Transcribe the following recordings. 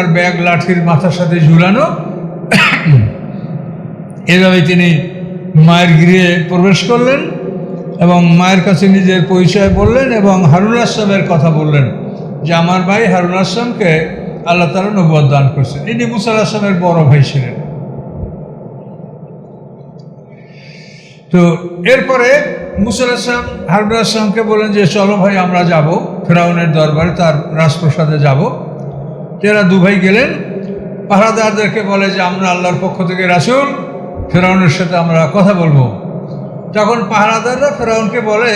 ওনার bag লাঠির মাথার সাথে ঝুলানো। এভাবে তিনি মায়ের গৃহে প্রবেশ করলেন এবং মায়ের কাছে নিজের পরিচয় বললেন এবং হারুন আসলামের কথা বললেন যে আমার ভাই হারুন আসলামকে আল্লাহ তালা নবুয়াদ দান করছেন ইনি মুসাল আসলামের বড় ভাই ছিলেন। তো এরপরে মুসাল আসলাম হারুন আসলামকে বললেন যে, চলো ভাই, আমরা যাব। ফেরাউনের দরবারে, তার রাজপ্রসাদে যাব। এরা দু ভাই গেলেন, পাহারাদারদেরকে বলে যে, আমরা আল্লাহর পক্ষ থেকে রাসুল, ফেরাউনের সাথে আমরা কথা বলব। তখন পাহারাদাররা ফেরাউনকে বলে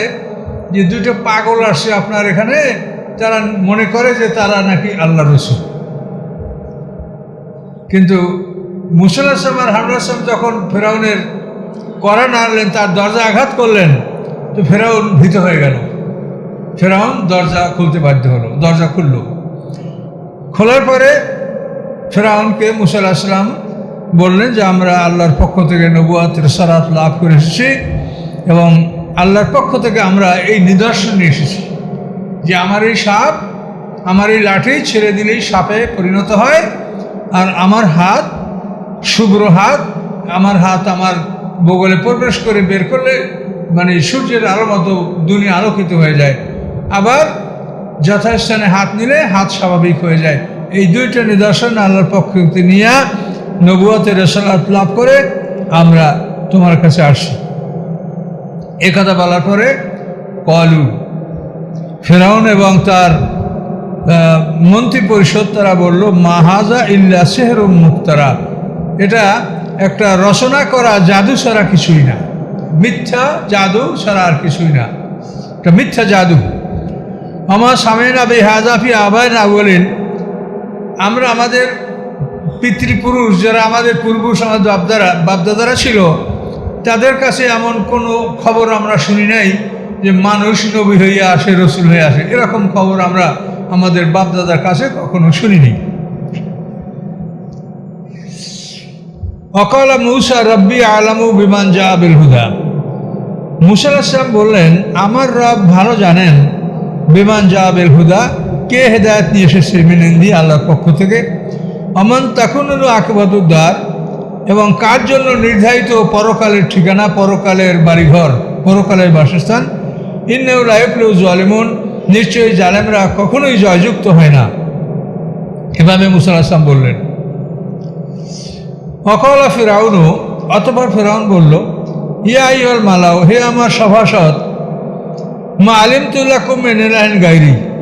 যে দুটো পাগল আসছে আপনার এখানে তারা মনে করে যে তারা নাকি আল্লাহ রসুল। কিন্তু মুসল আসলাম আর হামর আসলাম যখন ফেরাউনের করা নাড়লেন তার দরজা আঘাত করলেন, তো ফেরাউন ভীত হয়ে গেল। ফেরাউন দরজা খুলতে বাধ্য হলো, দরজা খুলল। খোলার পরে ফেরাউনকে মুসাল আসলাম বললেন যে, আমরা আল্লাহর পক্ষ থেকে নবুয়াতের সারাত লাভ করে এসেছি এবং আল্লাহর পক্ষ থেকে আমরা এই নিদর্শন নিয়ে এসেছি যে, আমার এই সাপ, আমার এই লাঠি ছেড়ে দিলেই সাপে পরিণত হয় আর আমার হাত শুভ্র হাত, আমার হাত আমার বগলে প্রবেশ করে বের করলে মানে সূর্যের আলো মতো দুনিয়া আলোকিত হয়ে যায়। আবার যথাস্থানে হাত নিলে হাত স্বাভাবিক হয়ে যায়। এই দুইটা নিদর্শন আল্লাহর পক্ষ নিয়ে নবুয়তের রেসালাত লাভ করে আমরা তোমার কাছে আসি। এ কথা বলার পরে কলু, ফেরাউন এবং তার মন্ত্রী পরিষদ তারা বলল, মাহাজা ইল্লা সেহরুম মুক্তারা এটা একটা রচনা করা জাদু ছাড়া কিছুই না। মিথ্যা জাদু ছাড়া আর কিছুই না। এটা মিথ্যা জাদু। আমার সামেন আবি হাজাফি আবাই না বলেন। আমরা আমাদের পিতৃপুরুষ যারা আমাদের পূর্বপুরুষ, আমাদের বাপদারা, বাপদাদারা ছিল, তাদের কাছে এমন কোনো খবর আমরা শুনি নাই যে মানুষ নবী হয়ে আসে, রসুল হয়ে আসে। এরকম খবর আমরা আমাদের বাপদাদার কাছে কখনো শুনিনি অকালা মৌসা রব্বি আলামু বিমান জাহাবিল হুদা। মুসাল বললেন, আমার রব ভালো জানেন বিমান জাহাবের হুদা, কে হেদায়ত নিয়ে এসেছে মিনেন্দি আল্লাহর পক্ষ থেকে? অমন তখন হলো আকেবাদুদ্দার এবং কার জন্য নির্ধারিত পরকালের ঠিকানা, পরকালের বাড়িঘর, পরকালের বাসস্থান? ইন্নেউল আয়ফলু জলেমন, নিশ্চয়ই জালেমরা কখনোই জয়যুক্ত হয় না। এভাবে মুসাল আসলাম বললেন অকলা ফেরাউনও অতপর ফেরাউন বলল, ইয়া ইয়ল মালাও হে আমার সভাসদ মা আলিম তুল্লাহ কুমেন গাইরি।